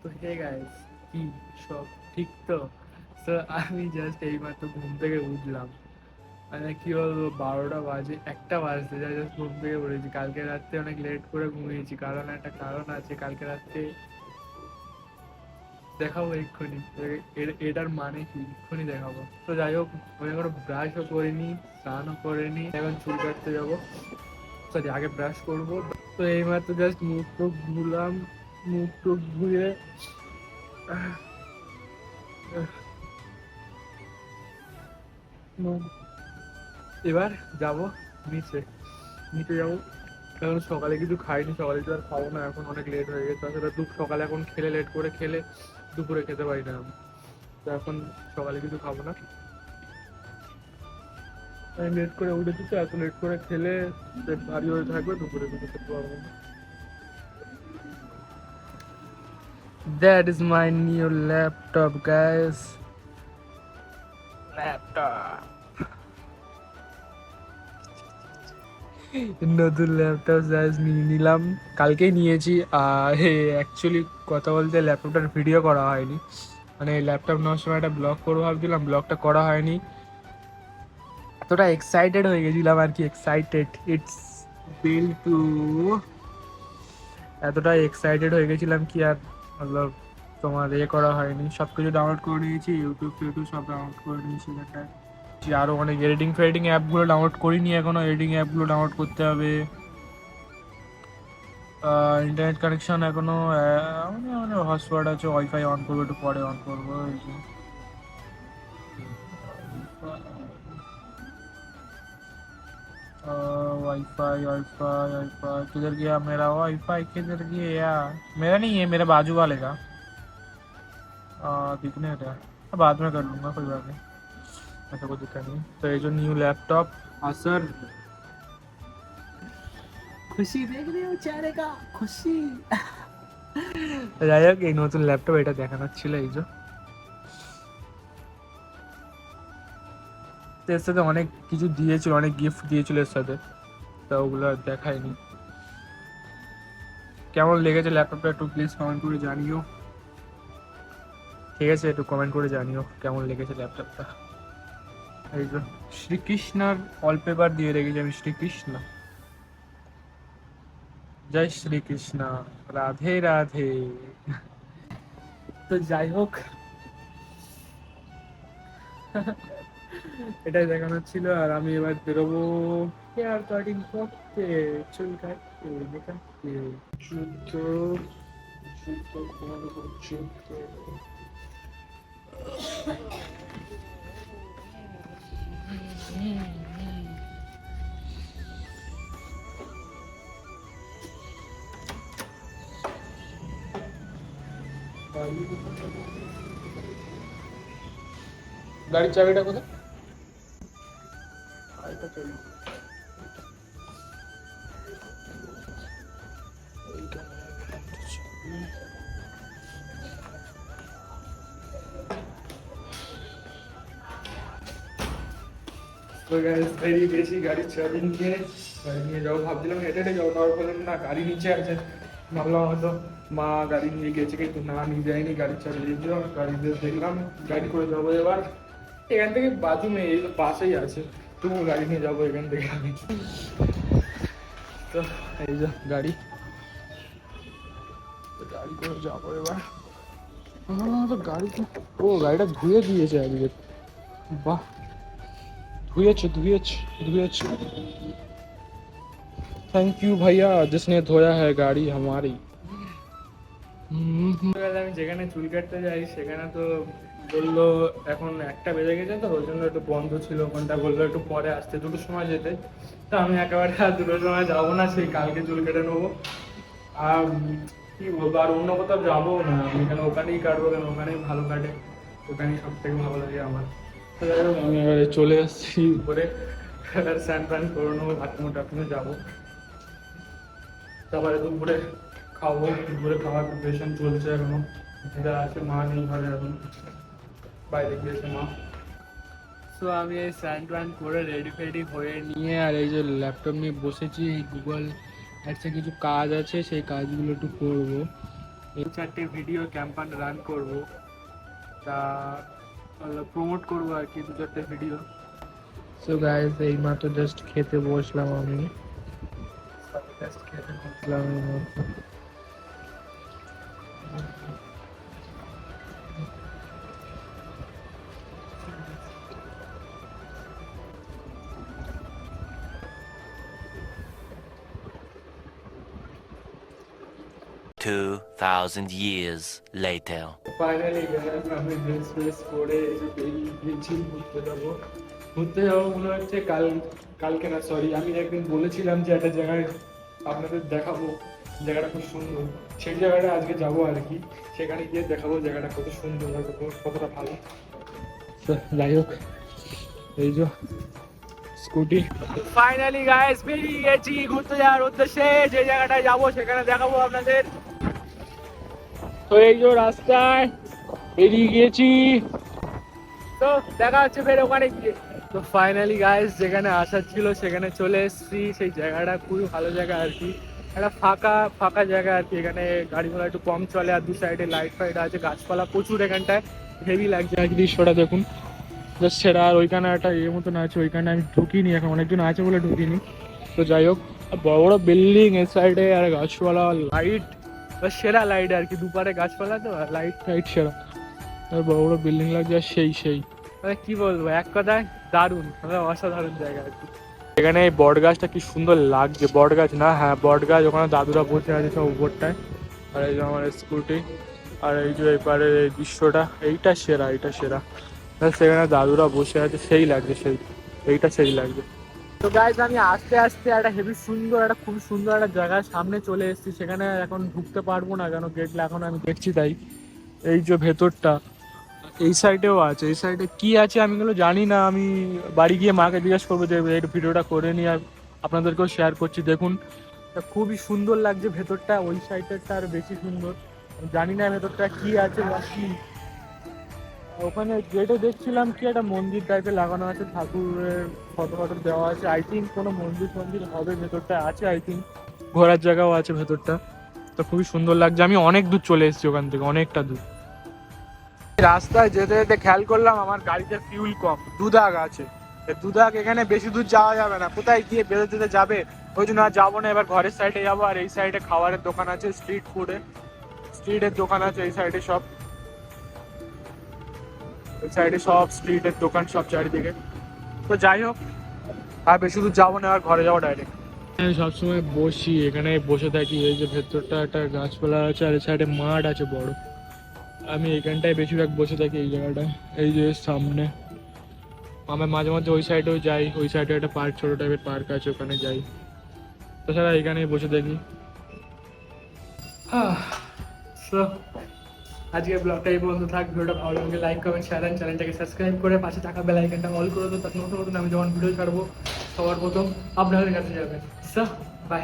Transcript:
তো hey guys কি সব ঠিক তো? তো আমি জাস্ট এইমাত্র ঘুম থেকে উঠলাম। মানে কি বলব, বারোটা বাজে, একটা বাজতে যায় জাস্ট ঘুম থেকে উঠেছি। কালকে রাত্রে অনেক লেট করে ঘুমিয়েছি, কারণ একটা কারণ আছে, কালকে রাত্রে দেখাবো এক্ষুনি। এটার মানে কি? এক্ষুনি দেখাবো। তো যাই হোক, আমি এখনও ব্রাশও করিনি, স্নানও করিনি, এখন চুল কাটতে যাব। সরি আগে ব্রাশ করব। তো এইমাত্র জাস্ট মুখ টুক ধুলাম মুখ টুক ধুয়ে এবার যাব নিচে নিচে যাব। এখন সকালে কিছু খাইনি, সকালে কিছু আর খাব না, এখন অনেক লেট হয়ে গেছে। তাছাড়া দু সকালে এখন খেলে লেট করে খেলে দুপুরে খেতে পারি না আমি। তো এখন সকালে কিছু খাব না। আমি লেট করে উঠেছি তো এত লেট করে খেলে ভারী হয়ে থাকবে, দুপুরে কিছু খেতে পারব না। That is my new laptop, guys. Laptop. নতুন ল্যাপটপ জাস্ট নিয়ে নিলাম কালকেই নিয়েছি অ্যাকচুয়ালি কথা বলতে ল্যাপটপটার ভিডিও করা হয়নি মানে ল্যাপটপ নেওয়ার সময় একটা ব্লগ করব ভাবছিলাম ব্লগটা করা হয়নি এতটা এক্সাইটেড হয়ে গেছিলাম আর কি এক্সাইটেড ইটস বিল টু এতটা এক্সাইটেড হয়ে গেছিলাম কি আর মতলব তোমার এ করা হয়নি সব কিছু ডাউনলোড করে নিয়েছি ইউটিউব ফিউটিউব সব ডাউনলোড করে নিয়েছি এখানটায় যে আরও অনেক এডিটিং ফেডিটিং অ্যাপগুলো ডাউনলোড করিনি এখনও এডিটিং অ্যাপগুলো ডাউনলোড করতে হবে ইন্টারনেট কানেকশন এখনও মানে মানে হটস্পট আছে ওয়াইফাই অন করব একটু পরে অন করব এই যে वाईफाई वाईफाई वाईफाई किधर गया मेरा वाईफाई किधर गया मेरा नहीं है मेरे बाजू वाले का आ, दिखने रहा है बाद में कर लूँगा कोई बात नहीं ऐसा कोई दिक्कत नहीं तो ये जो न्यू लैपटॉप असर খুশি দেখ রে চেহারে কা খুশি যাই হোক এই নতুন ল্যাপটপ এটা দেখানোর ছিল এই যে তো এর সাথে অনেক কিছু দিয়েছিল অনেক গিফট দিয়েছিল এর সাথে তা ওগুলো আর দেখায়নি। কেমন লেগেছে ল্যাপটপটা একটু প্লিজ কমেন্ট করে জানিও। ঠিক আছে, একটু কমেন্ট করে জানিও কেমন লেগেছে ল্যাপটপটা। এই যে শ্রীকৃষ্ণার ওয়ালপেপার দিয়ে রেখেছি আমি, শ্রীকৃষ্ণ। জয় শ্রীকৃষ্ণ, রাধে রাধে। তো যাই হোক। এটাই দেখানো ছিল আর আমি এবার বেরোবো। হেয়ার কাটিং করতে চুল কাটতে দেখাতে জুতো জুতো পরবো জুতো গাড়ির চাবিটা কোথায়? চলো গাড়ির চাবি নিয়ে, গাড়ি নিয়ে যাব, ভাবছিলাম হেঁটে হেঁটে যাব না, গাড়ি নিচে আছে। ভাবলাম হয়তো মা গাড়ি নিয়ে গেছে কিন্তু না নিয়ে যায়নি গাড়ির চাবি দিয়ে দিল গাড়িতে দেখলাম, গাড়ি করে যাব এবার। এখান থেকে বাজু এই পাশেই আছে তবু গাড়ি নিয়ে যাব এখান থেকে আমি। তো, এই যে গাড়ি। গাড়ি করে যাবো এবার আমার তো গাড়ি তো- ও গাড়িটা ধুয়ে দিয়েছে আজকে বাহ धुएच धुएच धुएच थैंक यू भैया जिसने धोया है गाड़ी हमारी আমি যেখানে চুল কাটতে যাই সেখানে তো বললো এখন একটা বেজে গেছে তো ওই জন্য একটু বন্ধ ছিল ওখানটা বললো একটু পরে আসতে দুটোর সময় যেতে তো আমি একেবারে আর দুটোর সময় যাবো না সেই কালকে চুল কেটে নেবো আর কি বলব? আর অন্য কোথাও যাব না। আমি কেন ওখানেই কাটবো কেন? ওখানেই ভালো কাটে। ওখানেই সব থেকে ভালো লাগে আমার। আমি এবারে চলে এসেছি উপরে। স্নান টান করে নেব বাথরুমে টাথরুমে যাব। তারপরে দুপুরে খাব। দুপুরে খাওয়ার প্রিপারেশন চলছে এখনও। যেটা আছে, মা নেই ঘরে এখন। বাইরে গিয়েছে মা। তো আমি এই স্নান টান করে রেডি ফেডি হয়ে নিয়ে আর এই যে ল্যাপটপ নিয়ে বসেছি গুগল অ্যাডসে কিছু কাজ আছে, সেই কাজগুলো একটু করব। এই চারটে ভিডিও ক্যাম্পান রান করব। তা প্রমোট করব আর কি দু চারটে ভিডিও সো গাইস এই মাত্র জাস্ট খেতে বসলাম আমি। জাস্ট খেতে বসলাম। Two thousand years later. Finally আমি ড্রেস ফ্রেস বেরিয়ে গেছি ঘুরতে যাব। ঘুরতে যাব মনে হচ্ছে কাল, কালকে না সরি আমি একদিন বলেছিলাম যে একটা জায়গায় আপনাদের দেখাবো, জায়গাটা খুব সুন্দর। সেই জায়গাটা আজকে যাব আর কি। সেখানে গিয়ে দেখাবো জায়গাটা কত সুন্দর কতটা ভালো। যাই হোক, এই যে স্কুটি। ফাইনালি গাইস বেরিয়ে গেছি ঘুরতে যাওয়ার উদ্দেশ্যে। যে জায়গাটায় যাব, সেখানে দেখাবো আপনাদের। তো এই যে রাস্তায় বেরিয়ে গিয়েছি। তো দেখা হচ্ছে ফের ওখানে গিয়ে। তো ফাইনালি গাইস যেখানে আসার ছিল সেখানে চলে এসেছি। সেই জায়গাটা খুবই ভালো জায়গা আর কি। একটা ফাঁকা ফাঁকা জায়গা আর কি। এখানে গাড়ি ঘোড়া একটু কম চলে আর দু সাইডে লাইট ফাইট আছে গাছপালা প্রচুর এখানটায়। হেভি লাগছে আর কি দৃশ্যটা দেখুন। জাস্ট সেটা আর ওইখানে একটা ইয়ে মতন আছে ওইখানে আমি ঢুকিনি এখন অনেকজন আছে বলে ঢুকিনি। তো যাই হোক বড় বড় বিল্ডিং এর সাইডে আর গাছপালা লাইট সেরা লাইট আর কি, দুপারে গাছপালা তো লাইট ফাইট সেরা আর বড় বড় বিল্ডিং লাগছে, আর সেই সেই। মানে কি বলব, এক কথায় দারুণ মানে অসাধারণ জায়গা আর কি। এখানে এই বট গাছটা কি সুন্দর লাগছে, বট গাছ না হ্যাঁ বট গাছ, ওখানে দাদুরা বসে আছে সব উপরটায়। আর এই যে আমার স্কুটি আর এই যে এপারে এই দৃশ্যটা, এইটা সেরা এইটা সেরা। সেখানে দাদুরা বসে আছে, সেই লাগছে, সেই, এইটা সেই লাগছে। তো গাইজ আমি আস্তে আস্তে একটা হেভি সুন্দর একটা, খুব সুন্দর একটা জায়গার সামনে চলে এসেছি। সেখানে এখন ঢুকতে পারব না কেন গেটটা এখন আমি দেখছি তাই। এই যে ভেতরটা, এই সাইডেও আছে, এই সাইডে কি আছে আমি এগুলো জানি না। আমি বাড়ি গিয়ে মাকে জিজ্ঞেস করব যে, এই ভিডিওটা করে নিয়ে আপনাদেরকেও শেয়ার করছি, দেখুন। খুবই সুন্দর লাগছে ভেতরটা, ওই সাইডেরটা আর বেশি সুন্দর। জানি না ভেতরটা কি আছে বা কি ওখানে গেটে দেখছিলাম কি একটা মন্দির টাইপের লাগানো আছে, ঠাকুরের ফটো ফটো দেওয়া আছে। আই থিঙ্ক কোনো মন্দির ফন্দির হবে, ভেতরটা আছে আই থিঙ্ক ঘোরার জায়গাও আছে ভেতরটা। তো খুবই সুন্দর লাগছে। আমি অনেক দূর চলে এসেছি ওখান থেকে, অনেকটা দূর। রাস্তায় যেতে যেতে খেয়াল করলাম আমার গাড়িতে ফিউল কম। দুদাগ আছে। দুদাগ এখানে বেশি দূর যাওয়া যাবে না। কোথায় গিয়ে বেরোতে যেতে যাবে? ওই জন্য আর যাব না। এবার ঘরের সাইডে যাব। আর এই সাইডে খাবারের দোকান আছে স্ট্রিট ফুডে স্ট্রিটের দোকান আছে, এই সাইডে সব। ওই সাইডে সব স্ট্রিটের দোকান সব চারিদিকে। তো যাই হোক আর বেশি দূর যাব না আর ঘরে যাব ডাইরেক্ট সবসময় বসি এখানে বসে থাকি। এই যে ভেতরটা একটা গাছপালা আছে আর সাইডে মাঠ আছে বড়। আমি এখানটায় বেশিরভাগ বসে থাকি এই জায়গাটায়। এই যে সামনে। আমি মাঝে মাঝে ওই সাইডেও যাই ওই সাইডে একটা পার্ক ছোটো টাইপের পার্ক আছে ওখানে যাই। তাছাড়া এখানেই বসে থাকি। So, আজকে ব্লগটা এই পর্যন্ত থাক। ভিডিওটা ভালো লাগলে লাইক কমেন্ট শেয়ার অ্যান্ড চ্যানেলটাকে সাবস্ক্রাইব করে পাশে থাকা বেল আইকনটা অল করে দেবো তার নতুন নতুন আমি যখন ভিডিও ছাড়বো, সবার প্রথম আপনাদের কাছে যাবে। So by